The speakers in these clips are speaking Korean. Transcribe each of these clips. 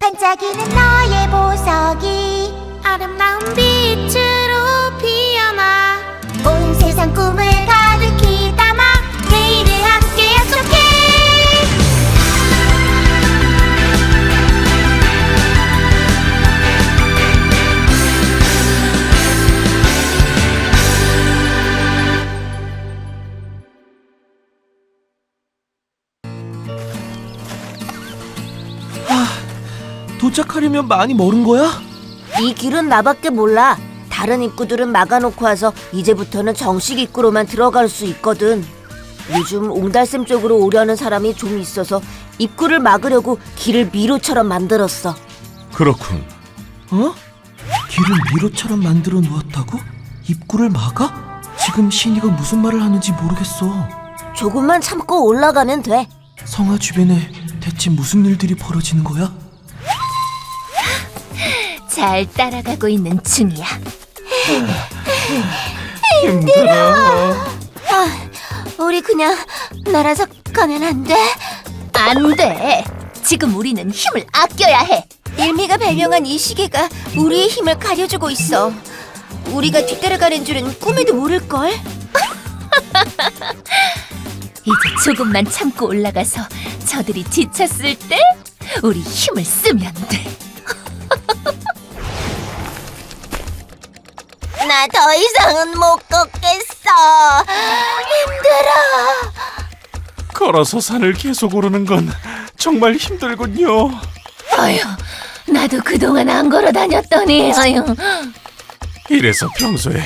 반짝이는 너의 보석이 아름다운 빛으로 도착하려면 많이 멀은 거야? 이 길은 나밖에 몰라. 다른 입구들은 막아놓고 와서 이제부터는 정식 입구로만 들어갈 수 있거든. 요즘 옹달샘 쪽으로 오려는 사람이 좀 있어서 입구를 막으려고 길을 미로처럼 만들었어. 그렇군. 어? 길을 미로처럼 만들어 놓았다고? 입구를 막아? 지금 신이가 무슨 말을 하는지 모르겠어. 조금만 참고 올라가면 돼. 성화 주변에 대체 무슨 일들이 벌어지는 거야? 잘 따라가고 있는 중이야. 우리 그냥 날아서 가면 안 돼? 안 돼. 지금 우리는 힘을 아껴야 해. 일미가 발명한 이 시계가 우리의 힘을 가려주고 있어. 우리가 뒤따라가는 줄은 꿈에도 모를걸? 이제 조금만 참고 올라가서 저들이 지쳤을 때 우리 힘을 쓰면 돼. 나더 이상은 못 걷겠어. 힘들어. 걸어서 산을 계속 오르는 건 정말 힘들군요. 아유, 나도 그동안 안 걸어 다녔더니 아유. 이래서 평소에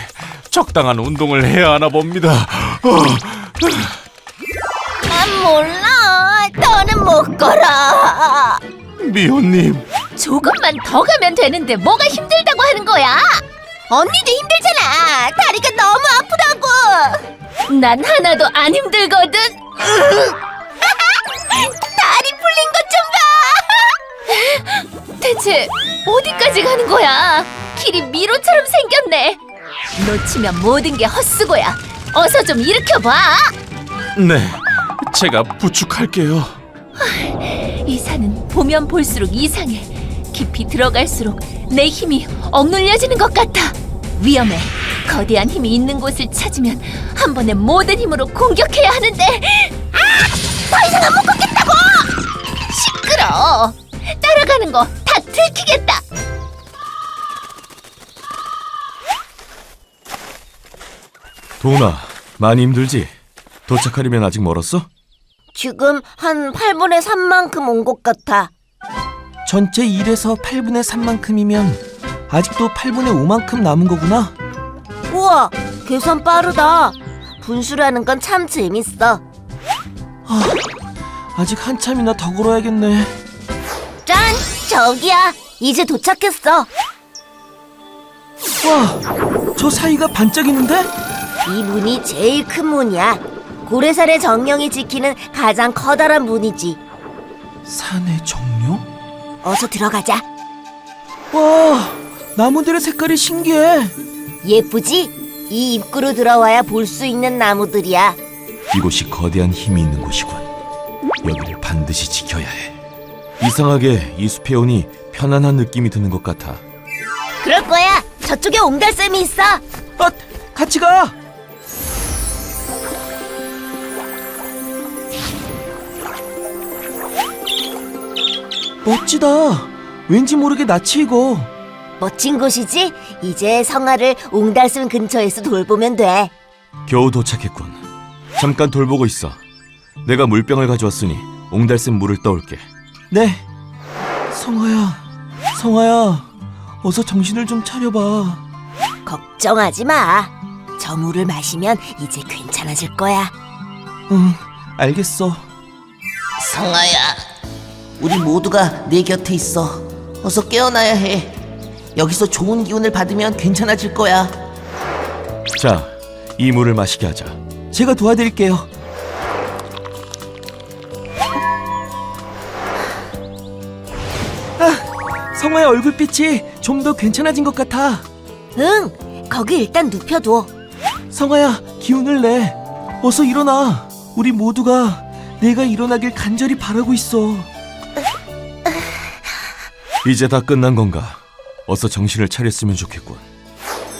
적당한 운동을 해야 하나 봅니다. 어, 난 몰라. 더는 못 걸어. 미호님, 조금만 더 가면 되는데 뭐가 힘들다고 하는 거야? 언니도 힘들잖아. 다리가 너무 아프다고. 난 하나도 안 힘들거든. 다리 풀린 것 좀 봐. 대체 어디까지 가는 거야? 길이 미로처럼 생겼네. 놓치면 모든 게 헛수고야. 어서 좀 일으켜봐. 네, 제가 부축할게요. 이 산은 보면 볼수록 이상해. 깊이 들어갈수록 내 힘이 억눌려지는 것 같아. 위험해. 거대한 힘이 있는 곳을 찾으면 한 번에 모든 힘으로 공격해야 하는데. 아! 더 이상 안못 걷겠다고! 시끄러. 따라가는 거 다 들키겠다. 도훈아, 많이 힘들지? 도착하려면 아직 멀었어? 지금 한 8분의 3만큼 온 것 같아. 전체 1에서 8분의 3만큼이면 아직도 8분의 5만큼 남은 거구나. 우와, 계산 빠르다. 분수라는 건 참 재밌어. 아직 한참이나 더 걸어야겠네. 짠! 저기야. 이제 도착했어. 와, 저 사이가 반짝이는데? 이 문이 제일 큰 문이야. 고래산의 정령이 지키는 가장 커다란 문이지. 산의 정령? 어서 들어가자. 와, 나무들의 색깔이 신기해. 예쁘지? 이 입구로 들어와야 볼 수 있는 나무들이야. 이곳이 거대한 힘이 있는 곳이군. 여기를 반드시 지켜야 해. 이상하게 이 숲에 오니 편안한 느낌이 드는 것 같아. 그럴 거야. 저쪽에 옹달샘이 있어. 아, 같이 가. 멋지다. 왠지 모르게 낯이 익어. 멋진 곳이지? 이제 성화를 옹달샘 근처에서 돌보면 돼. 겨우 도착했군. 잠깐 돌보고 있어. 내가 물병을 가져왔으니 옹달샘 물을 떠올게. 네. 성화야, 성화야, 어서 정신을 좀 차려봐. 걱정하지 마. 저 물을 마시면 이제 괜찮아질 거야. 응, 알겠어. 성아야, 우리 모두가 내 곁에 있어. 어서 깨어나야 해. 여기서 좋은 기운을 받으면 괜찮아질 거야. 자, 이 물을 마시게 하자. 제가 도와드릴게요. 아, 성화의 얼굴빛이 좀 더 괜찮아진 것 같아. 응, 거기 일단 눕혀둬. 성화야, 기운을 내. 어서 일어나. 우리 모두가 내가 일어나길 간절히 바라고 있어. 이제 다 끝난 건가? 어서 정신을 차렸으면 좋겠군.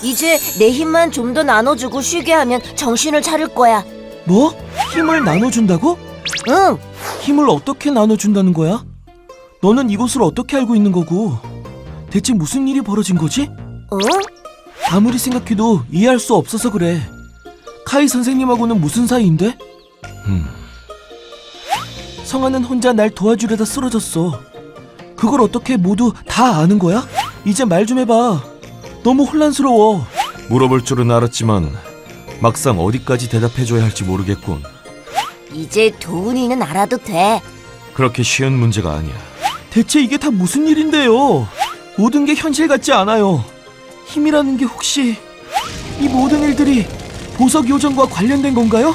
이제 내 힘만 좀 더 나눠주고 쉬게 하면 정신을 차릴 거야. 뭐? 힘을 나눠준다고? 응, 힘을 어떻게 나눠준다는 거야? 너는 이곳을 어떻게 알고 있는 거고? 대체 무슨 일이 벌어진 거지? 응? 아무리 생각해도 이해할 수 없어서 그래. 카이 선생님하고는 무슨 사이인데? 음, 성아는 혼자 날 도와주려다 쓰러졌어. 그걸 어떻게 모두 다 아는 거야? 이제 말 좀 해봐. 너무 혼란스러워. 물어볼 줄은 알았지만 막상 어디까지 대답해줘야 할지 모르겠군. 이제 도훈이는 알아도 돼. 그렇게 쉬운 문제가 아니야. 대체 이게 다 무슨 일인데요? 모든 게 현실 같지 않아요. 힘이라는 게 혹시 이 모든 일들이 보석 요정과 관련된 건가요?